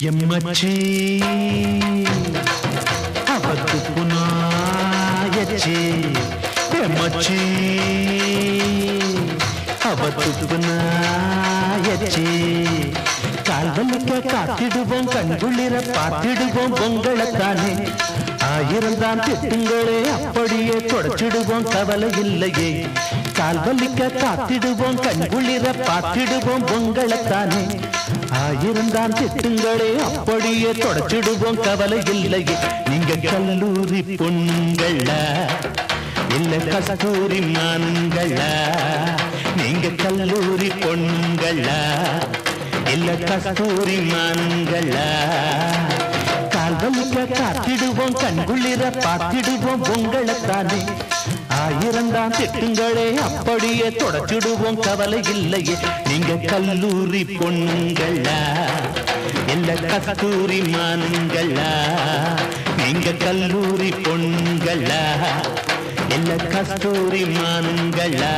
எம்மச்சி அவத்து புனாயச்சி எம்மச்சி அவத்து புனாயச்சி கால்வலிக்க காத்திடுவோம் கண்குளிர பார்த்திடுவோம் பொங்கலைத்தானே. ஆயிரம் தான் திட்டுங்களே அப்படியே தொடச்சிடுவோம் கவலை இல்லையே. கால் வலிக்க காத்திடுவோம் கண்குளிர பார்த்திடுவோம் பொங்கலைத்தானே. ஆயிரம் தான் திட்டுங்களே அப்படியே தொடச்சிடுவோம் கவலை இல்லையே. நீங்க கல்லூரி பொண்ணுங்களா இல்ல கஸ்தூரி மான்களா நீங்க கல்லூரி பொண்ணுங்களா இல்ல கஸ்தூரி மான்களா கால்வலிக்க காத்திடுவோம் கண்குளிர பார்த்திடுவோம் பொங்கலைத்தானே. ஆயிரம் தான் திட்டுங்களே அப்படியே தொடச்சிடுவோம் கவலை இல்லையே. நீங்க கல்லூரி பொண்ணுங்களா? இல்ல கஸ்தூரி மான்களா நீங்க கல்லூரி பொண்ணுங்களா? இல்ல கஸ்தூரி மான்களா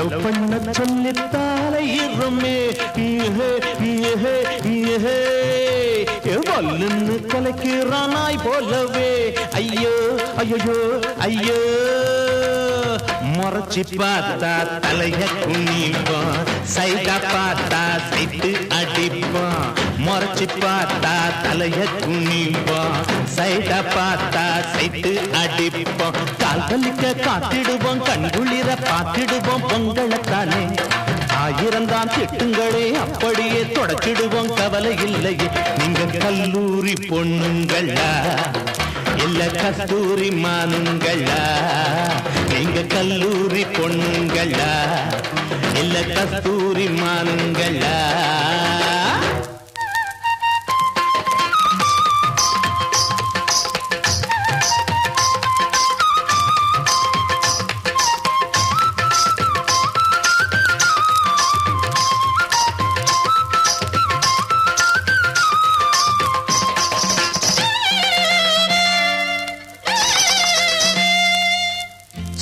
லவ் பண்ண சொல்லி இருமே. இஹே, இஹே, இஹே. வல்லுன்னு கலக்கிறானாய் போலவே. ஐயோ ஐயோ ஐயோ. முறைச்சி பார்த்தா தலைய குனிப்பான் சைடா பார்த்தா சைட்டு முறைச்சி பார்த்தா தலைய குனிப்பான் சைட பார்த்தா சைட்டு அடிப்போம். கால் காத்திடுவோம். கண்குளிர பார்த்திடுவோம். பொங்கலத்தானே ஆயிரம் தான் திட்டுங்களே அப்படியே தொடச்சிடுவோம். கவலை இல்லையே நீங்க கல்லூரி பொண்ணுங்களா? இல்ல கஸ்தூரி மானுங்களா? நீங்க கல்லூரி பொண்ணுங்களா? இல்ல கஸ்தூரி மானுங்களா?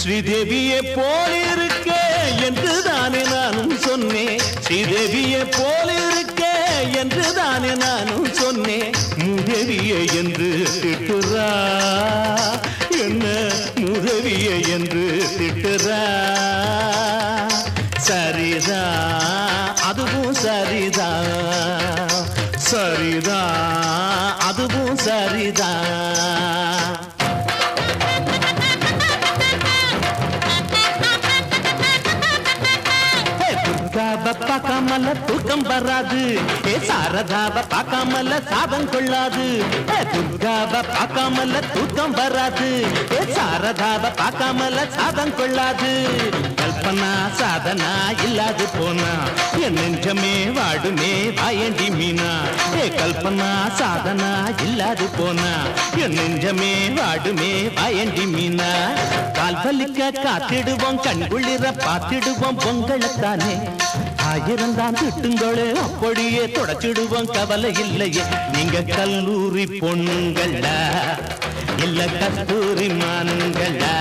ஸ்ரீதேவியை போலிருக்க என்று தானே நானும் சொன்னேன். ஸ்ரீதேவியை போலிருக்க என்று தானே நானும் சொன்னேன். முதவியை என்று திட்டுறா. என்ன? முதவியை என்று திட்டுறா. சரிதா. அதுவும் சரிதா. சரிதா. அதுவும் சரிதா. பார்க்காமல தூக்கம் வராது. ஏ சாரதாவ பார்க்காமல சாதம் கொள்ளாது. ஏ துர்காவ பார்க்காமல தூக்கம் வராது. ஏ சாரதாவ பார்க்காமல சாதம் கொள்ளாது. கல்பனா சாதனா இல்லாது போனா. என் நெஞ்சமே வாடுமே வாயண்டி மீனா. ஏ கல்பனா சாதனா இல்லாது போனா. என் நெஞ்சமே வாடுமே வாயண்டி மீனா. கால் வலிக்க காத்திடுவோம் கண்குளிர பார்த்திடுவோம் பொங்கலத்தானே ஆயிரம் தான் திட்டுங்களே அப்படியே தொடச்சிடுவோம் கவலை இல்லையே. நீங்க கல்லூரி பொண்ணுங்களா? இல்ல கஸ்தூரி மானுங்களா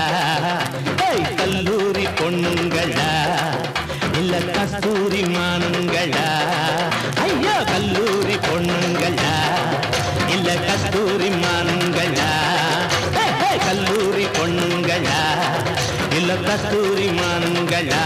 கல்லூரி பொண்ணுங்களா? இல்ல கஸ்தூரி மானுங்களா ஐயா கல்லூரி பொண்ணுங்களா? இல்ல கஸ்தூரி மானுங்களா கல்லூரி பொண்ணுங்களா? இல்ல கஸ்தூரி மானுங்களா